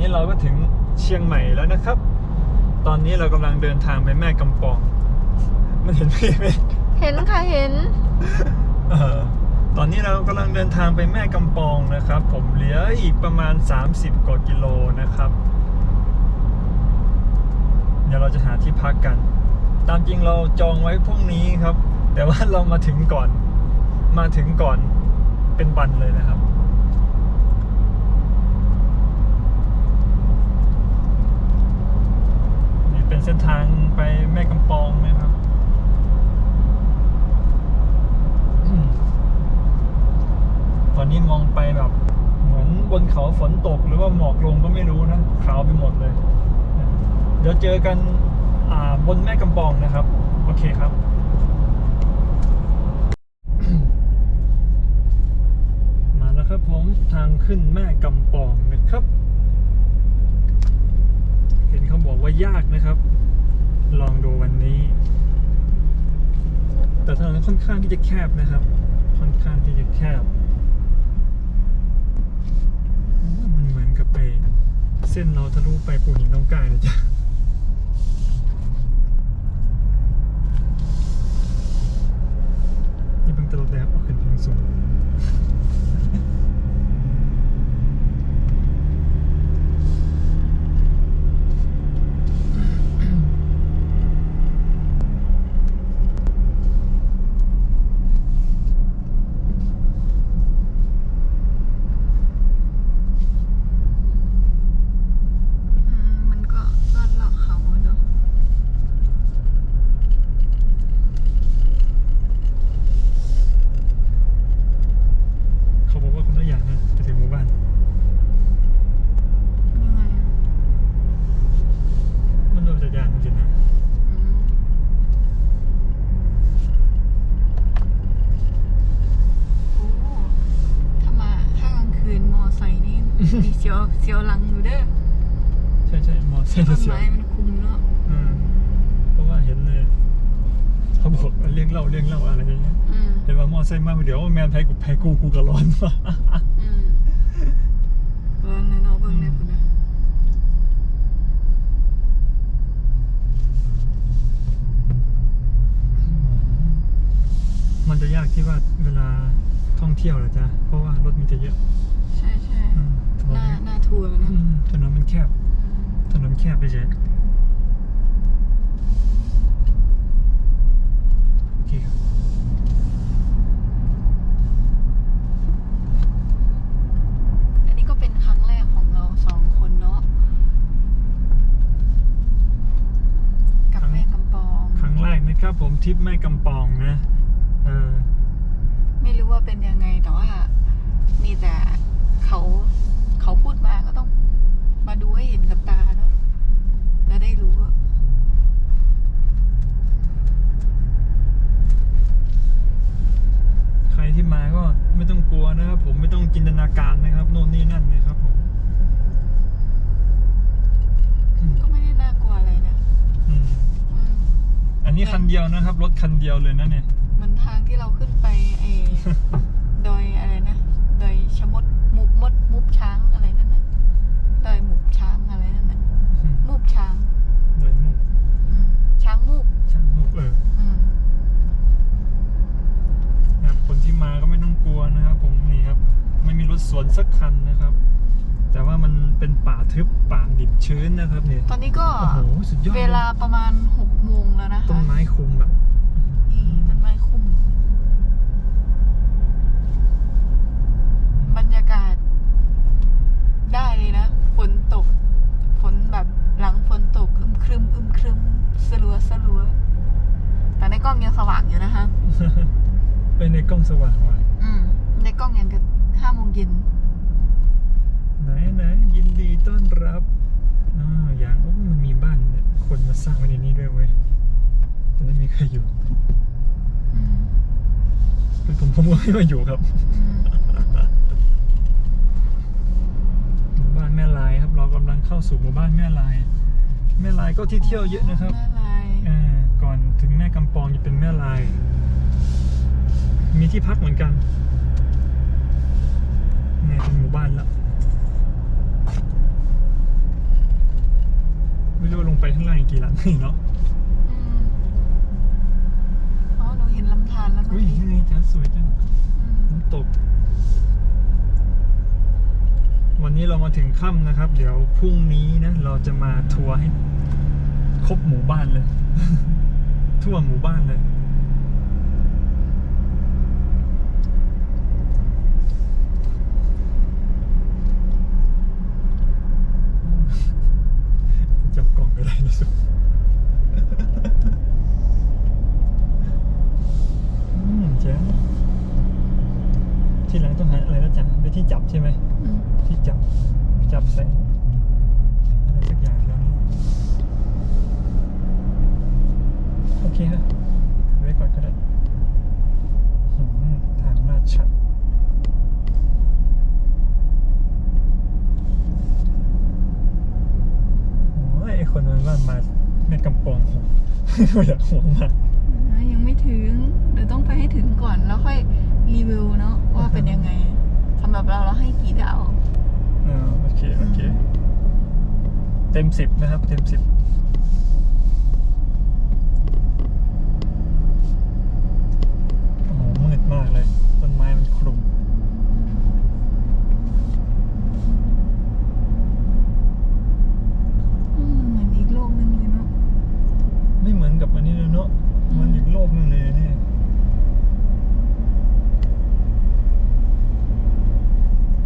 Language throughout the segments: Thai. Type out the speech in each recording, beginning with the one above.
นี้เราก็ถึงเชียงใหม่แล้วนะครับ ตอนนี้เรากำลังเดินทางไปแม่กำปอง มันเห็นพี่ไหมเห็นค่ะเห็นเออตอนนี้เรากำลังเดินทางไปแม่กำปองนะครับ ผมเหลืออีกประมาณ 30 กว่ากิโลนะครับ เดี๋ยวเราจะหาที่พักกัน ตามจริงเราจองไว้พรุ่งนี้ครับ แต่ว่าเรามาถึงก่อน มาถึงก่อนเป็นวันเลยนะครับ นี่ เป็นเส้นทางไปแม่กำปองนะครับตอนนี้มองไปแบบเหมือนบนเขาฝนตกหรือว่าหมอกลงก็ไม่รู้นะขาวไปหมดเลย เดี๋ยวเจอกันบนแม่กำปองนะครับ โอเคครับมาแล้วครับผมทางขึ้นแม่กำปองนะครับ เห็นเขาบอกว่ายากนะครับ ลองดูวันนี้ แต่ถนนค่อนข้างที่จะแคบนะครับ ค่อนข้างที่จะแคบ มันเหมือนกับไป เส้นเราทะลุไปปูหินน้องกายเลยจ้ะนี่เพิ่งตลดแล้วเอาขึ้นเพียงสูง อืมมันก็ก็เลาะเขาอะเนาะ เขาบอกว่าคนละอย่างนะไปถึงหมู่บ้าน ยังไงอะ มันโดนจักรยานจริงๆนะ อืมโอ้ถ้ามาถ้ากลางคืนมอไซค์นี่ มีเสียวเสียวหลังอยู่เด้อ ใช่ ใช่มอเตอร์ไซค์ต้นเสียวไม้มันคุมเนาะอืมเพราะว่าเห็นเลยเขาบอกว่าเลี้ยงเหล่าเลี้ยงเหล่าอะไรอย่างเงี้ยอืมเห็นว่ามอไซค์มาเดี๋ยวแมนไทยกูแพ้กูกูก็ร้อนว่ะอืมร้อนเลยเนาะเบิ่งเลยคุณนะมันจะยากที่ว่าเวลาท่องเที่ยวเหรอจ๊ะเพราะว่ารถมันจะเยอะใช่ใช่อืมถนหนน้าหน้าทัวร์นะอืมถนนมันแคบ ถนนแคบไปเฉยโอเคครับอันนี้ก็เป็นครั้งแรกของเราสองคนเนาะกับแม่กำปอง ครั้งแรกนะครับผมทริปแม่กำปองนะ เออ ไม่รู้ว่าเป็นยังไงแต่ว่ามีแต่เขาเขาพูดมาก็ต้อง มาดูให้เห็นกับตาเนาะจะได้รู้ว่าใครที่มาก็ไม่ต้องกลัวนะครับผมไม่ต้องจินตนาการนะครับโน่นนี่นั่นนะครับผมอืมก็ไม่ได้น่ากลัวอะไรนะอืมอืมอันนี้คันเดียวนะครับ รถคันเดียวเลยนะเนี่ย เหมือนทางที่เราขึ้นไปไอ้ ดอยอะไรนะ ดอยชะมดมุบมดมุบช้างอะไรนั่นน่ะ ดอยหมุบช้างอะไรนั่นน่ะมุบช้างเดินมุกอืมช้างมุบช่างมุกเอออืมนะครับคนที่มาก็ไม่ต้องกลัวนะครับ ผมนี่ครับ ไม่มีรถสวนสักคันนะครับ แต่ว่ามันเป็นป่าทึบป่าดิบชื้นนะครับเนี่ยตอนนี้ก็โอ้โหสุดยอดเวลาประมาณหกโมงแล้วนะคะต้นไม้คุมแบบ นี่ต้นไม้คุ้ม บรรยากาศ ได้เลยนะ ฝนตก ฝนแบบหลังฝนตกอึมครึมอึมครึมสลัวสลัว แต่ในกล้องยังสว่างอยู่นะคะ ไปในกล้อง สว่างว่ะอืมในกล้องยังกับห้าโมงเย็นไหนไหนยินดีต้อนรับอ่าอย่างโอ้มันมีบ้านเนี่ยคนมาสร้างไว้ในนี้ด้วยเว้ยแต่ไม่มีใครอยู่อืมเป็นผมผมก็ไม่มาอยู่ครับ อืมหมู่บ้านแม่ลายครับ เรากำลังเข้าสู่หมู่บ้านแม่ลาย แม่ลายก็ที่เที่ยวเยอะนะครับแม่ลาย อ่าก่อนถึงแม่กำปองจะเป็นแม่ลาย มีที่พักเหมือนกันเนี่ยเป็นหมู่บ้านแล้วไม่รู้ลงไปข้างล่างอีกกี่หลังนี่เนาะอ๋อเราเห็นลำธารแล้วอุ้ยยังไงจ้าสวยจังน้ำตก วันนี้เรามาถึงค่ำนะครับ เดี๋ยวพรุ่งนี้นะ เราจะมาทัวร์ให้ครบหมู่บ้านเลย ทั่วหมู่บ้านเลย ใส่อะไรสักอย่างแล้วโอเคฮะไว้ก่อนก็ได้อืมทางลาดชันโอ้ยไอคนนั้นว่ามาแม่กำปองผมไม่อยากห่วงมากยังไม่ถึงเดี๋ยวต้องไปให้ถึงก่อนแล้วค่อยรีวิวเนาะว่าเป็นยังไงสำหรับเราเราให้กี่ดาว โอเค โอเค เต็มสิบนะครับ เต็มสิบโอ้โหมืดมากเลย ต้นไม้มันคลุม อืมเหมือนอีกโลกนึงเลยเนาะ ไม่เหมือนกับอันนี้เลยเนาะเหมันอีกโลกหนึงเลยเนี่ย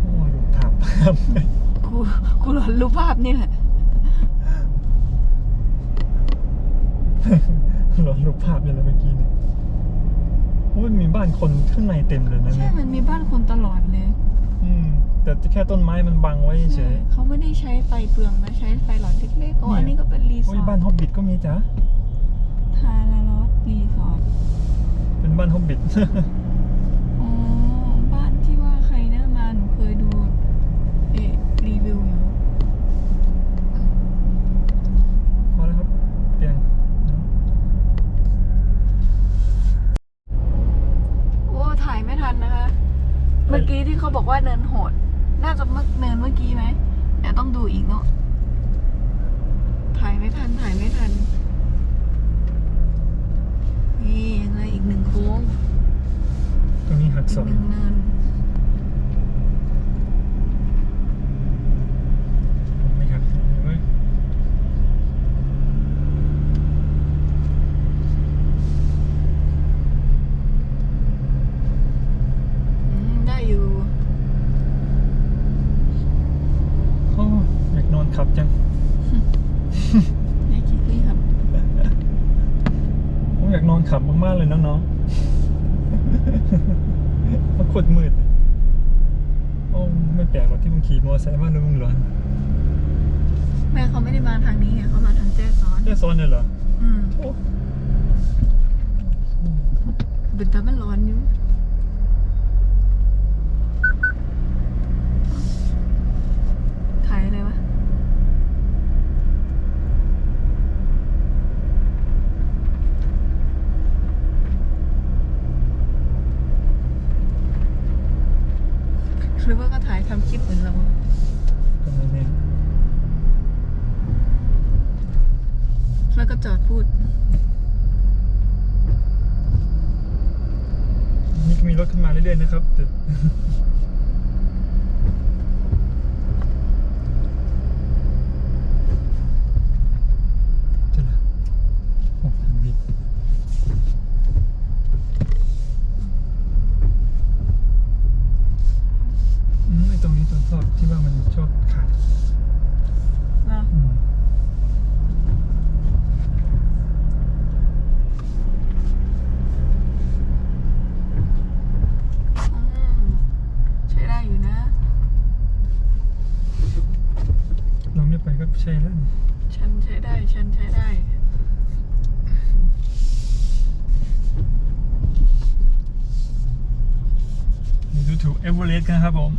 โอ้ดูภาพภาพ กูกูหลอ นรูปภาพนี่แหละ หลอนรูปภาพเนี่ยแหละเมื่อกี้เนี่ยโอ้ยมีบ้านคนข้างในเต็มเลยนะใช่เนี่ยมันมีบ้านคนตลอดเลยอืม แต่แค่ต้นไม้มันบังไว้เฉใช่ย เขาไม่ได้ใช้ไฟเปลืองนะใช้ไฟหลอดเล็กๆอ๋อเนี่ย อันนี้ก็เป็นรีสโอ้อยร์บ้านทฮอบบิทก็มีจ้ะทาราลอสรีสอร์ทเป็นบ้านฮอบบิท อ๋อ บ้านที่ว่าใครนะมาหนูเคยดู เอะรีวิวอยู่ พอแล้วครับ เตียง โอ้ ถ่ายไม่ทันนะคะ เมื่อกี้ที่เขาบอกว่าเนินโหด น่าจะเมื่อเนินเมื่อกี้ไหมเดี๋ยว ต้องดูอีกเนาะ ถ่ายไม่ทัน ถ่ายไม่ทัน นี่ยังไงอีกหนึ่งโค้ง ตรงนี้หัก อี ศ ก อก หนึ่งเนิน ไม่หักศอกเลยเว้ย อืม ได้อยู่ โอ้อยากนอนขับจัง อย่าคิดเลยครับ ผมอยากนอน ขับมากๆเลยน้องๆมันขดมืดโอ้ไม่แปลกหรอกที่มึงขี่มอเตอร์ไซค์มาแล้วมึงร้อนแม่เขาไม่ได้มาทางนี้ไงเขามาทางแจ้ซ้อนได้ซ้อนเลยเหรออืมโอ้ เป็นตามันร้อนอยู่ถ่ายอะไรวะ หรือว่าก็ถ่ายทำคลิปเหมือนเรา ก็ไม่แน่ แล้วก็จอดพูด นี่ก็มีร ถขึ้นมาเรื่อยๆนะครับต่จ ถึงเอเวอเรสต์กันครับผม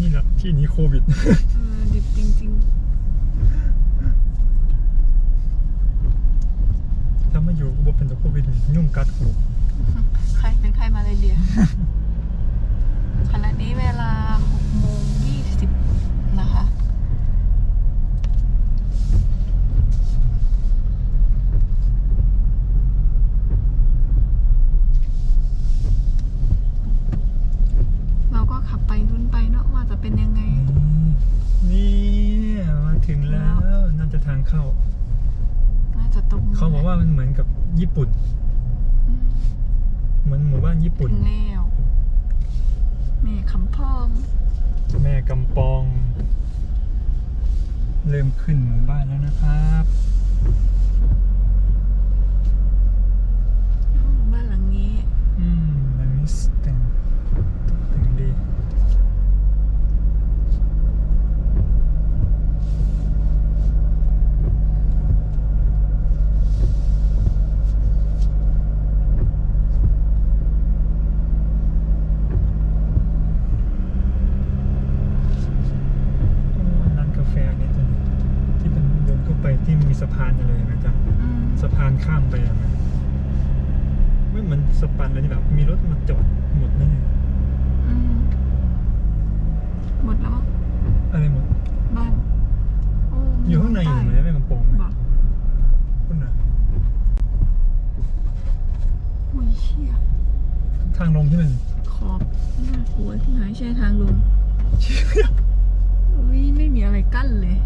นี่แหละที่นี้โควิดดิบจริงๆถ้ามาอยู่ก็เป็นตัวโควิดยุ่งกัดกู ใครเป็นใครมาเลยเดียขณะนี้เวลา6โมง20นะคะ เราก็ขับไปรุ้นไปเนาะว่าจะเป็นยังไง นี่มาถึงแล้ว น่าจะทางเข้า น่าจะตรง เขาบอกว่ามันเหมือนกับญี่ปุ่นอืม เหมือนหมู่บ้านญี่ปุ่นถึงแล้วแม่คำพ้อง แม่กำปอง เริ่มขึ้นหมู่บ้านแล้วนะครับ บ้านหลังนี้ อืมมันมีสแต่งตกแต่งดี ร้านกาแฟเนี่ยตัวนี้ที่เป็นเดินเข้าไปที่มีสะพานอะไรนะจ๊ะ อืม สะพานข้ามไปอะนะไม่เหมือนสะพานอะไรที่แบบมีรถมาจอดหมดนี่ อืมหมดแล้วมั้ง อะไรหมด บ้านโอยู่ข้างใน อยู่ไหมแม่กำปองบนะอกคุณน่ะอุ้ยเชี่ยทางลงที่มันขอบหน้าหัวที่หายใช่ทางลงอุ้ยไม่มีอะไรกั้นเลย